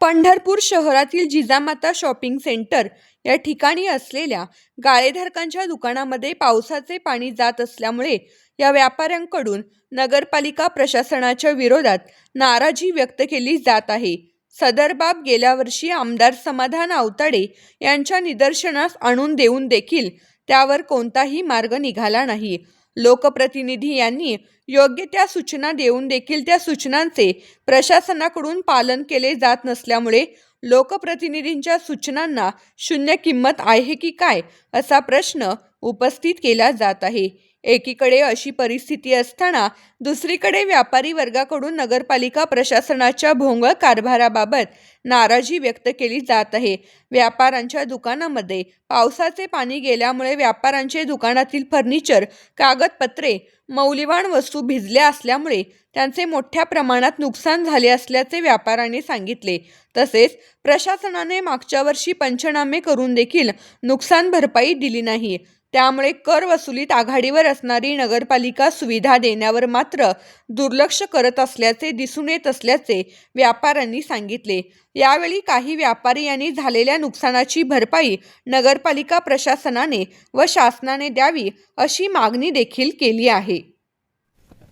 पंढरपूर शहरातील Jijamata shopping centre या ठिकाणी असलेल्या गाळेधारकांच्या दुकानामध्ये पावसाचे पाणी जात असल्यामुळे या व्यापाऱ्यांकडून नगरपालिका प्रशासनाच्या विरोधात नाराजी व्यक्त केली जात आहे. सदर बाब गेल्या वर्षी आमदार समाधान आवताडे यांच्या निदर्शनास आणून देऊन देखील त्यावर कोणताही मार्ग निघाला नाही. लोकप्रतिनिधी यांनी योग्य त्या सूचना देऊन देखील त्या सूचनांचे प्रशासनाकडून पालन केले जात नसल्यामुळे लोकप्रतिनिधींच्या सूचनांना शून्य किंमत आहे की काय असा प्रश्न उपस्थित केला जात आहे. एकीकडे अशी परिस्थिती असताना दुसरीकडे व्यापारी वर्गाकडून नगरपालिका प्रशासनाच्या भोंगळ कारभाराबाबत नाराजी व्यक्त केली जात आहे. व्यापाऱ्यांच्या दुकानामध्ये पावसाचे पाणी गेल्यामुळे व्यापाऱ्यांचे दुकानातील फर्निचर कागदपत्रे मौल्यवान वस्तू भिजल्या असल्यामुळे त्यांचे मोठ्या प्रमाणात नुकसान झाले असल्याचे व्यापाऱ्यांनी सांगितले. तसेच प्रशासनाने मागच्या वर्षी पंचनामे करून देखील नुकसान भरपाई दिली नाही. त्यामुळे कर वसुलीत आघाडीवर असणारी नगरपालिका सुविधा देण्यावर मात्र दुर्लक्ष करत असल्याचे दिसून येत असल्याचे व्यापाऱ्यांनी सांगितले. यावेळी काही व्यापारी यांनी झालेल्या नुकसानाची भरपाई नगरपालिका प्रशासनाने व शासनाने द्यावी अशी मागणी देखील केली आहे.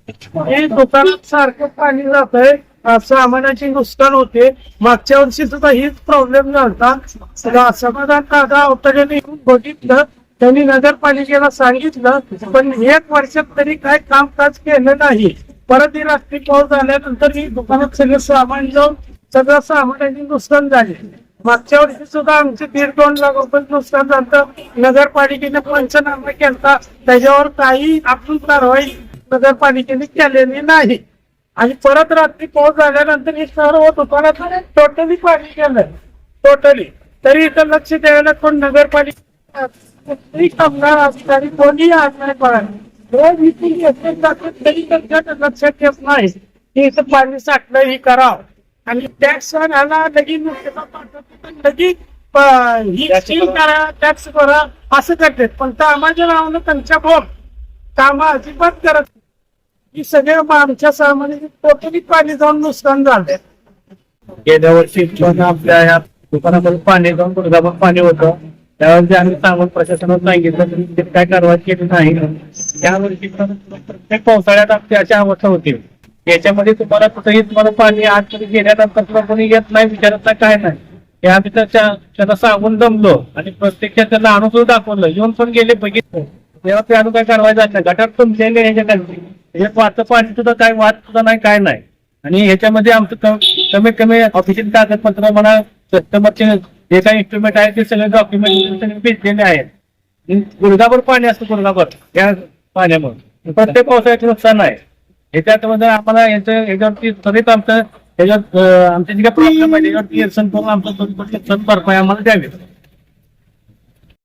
असं दुकानात सारखं पाणी जात आहे नुकसान होते. मागच्या वर्षी सुद्धा हीच प्रॉब्लेम झाला समाधान दादा बघितलं. त्यांनी नगरपालिकेला सांगितलं पण एक वर्षात तरी काय कामकाज केलं नाही. परत ही रात्री पाऊस झाल्यानंतर ही दुकानात सगळं सामान जाऊन सगळं सामानाचे नुकसान झाले. मागच्या वर्षी सुद्धा आमचे दीड दोन लाख रुपये नुकसान झालं. नगरपालिकेने पंचनामा केला त्याच्यावर काही आपण कारवाई नगरपालिकेने केलेली नाही. आणि परत रात्री पाऊस झाल्यानंतर हे सर्व दुकानात टोटली पाणी गेलं. टोटली तरी इथं लक्ष द्यायला कोण नगरपालिका कुठलीही कामगार अधिकारी कोणीही आज नाही रोज घेतले तरी लक्षात येत नाही. की इथं पाणी साठलं ही करावं. आणि टॅक्स आला लगीन लगीन ही स्कीम करा. टॅक्स करा असं करतात. पण कामाच्या नावानं त्यांच्या बोल काम अजिबात करत. ही सगळे आमच्या सामान्य टोटली पाणी जाऊन नुकसान झालं गेल्या वर्षी पण आपल्या ह्या दुकानामध्ये पाणी जाऊन गुडघाभर पाणी होतं. त्यावरती आम्ही सांगून प्रशासनाला सांगितलं तरी काय कारवाई केली नाही. या प्रत्येक पावसाळ्यात आमची अशी अवस्था होती. याच्यामध्ये तुम्हाला कुठेही तुम्हाला पाणी आतमध्ये गेल्यानंतर तुला कोणी येत नाही विचारत नाही काय नाही. हे आम्ही त्याच्या त्याला सांगून दमलो आणि प्रत्यक्षात त्यांना आणून सुद्धा दाखवलं. येऊन पण गेले बघितलं. तेव्हा ते आणून काय कारवाई झाली नाही. गटार तुमच्या याच्या खाली हे वाचं पाणी सुद्धा काय वाद सुद्धा नाही काय नाही. आणि ह्याच्यामध्ये आमचं कमीत कमी ऑफिशियल कागदपत्र म्हणा कस्टमरचे जे काही इन्स्ट्रुमेंट आहेत ते सगळे डॉक्युमेंट सगळे भेटलेले आहेत. आणि गुडघाभर पाणी असतं गुडघाभर या पाण्यामुळे. प्रत्येक पावसाळ्याचे नुकसान आहे. ह्याच्यामध्ये म्हणजे आम्हाला याचं याच्यावरती त्वरित आमचं ह्याच्यात आमच्या आमचे जे काही प्रॉब्लेम आहे त्याच्यावरती करून आमचं त्वरित भरपाई आम्हाला द्यावी.